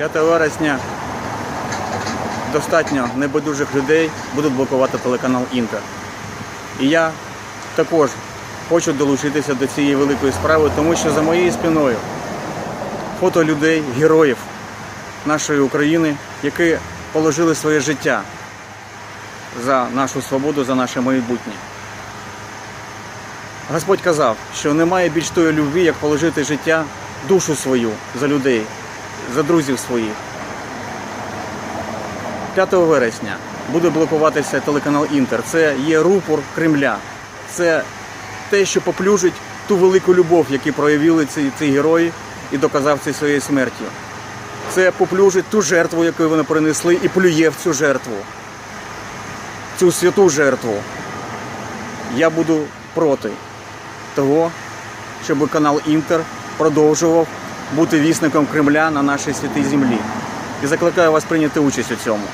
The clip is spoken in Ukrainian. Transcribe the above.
5 вересня достатньо небайдужих людей будуть блокувати телеканал Інтер. І я також хочу долучитися до цієї великої справи, тому що за моєю спиною фото людей, героїв нашої України, які положили своє життя за нашу свободу, за наше майбутнє. Господь казав, що немає більш тої любві, як положити життя, душу свою за людей, за друзів своїх. 5 вересня буде блокуватися телеканал Інтер. Це є рупор Кремля. Це те, що поплюжить ту велику любов, яку проявили ці, ці герої і доказав це своєю смертю. Це поплюжить ту жертву, яку вони принесли, і плює в цю жертву, цю святу жертву. Я буду проти того, щоб канал Інтер продовжував бути вісником Кремля на нашій святій землі. І закликаю вас прийняти участь у цьому.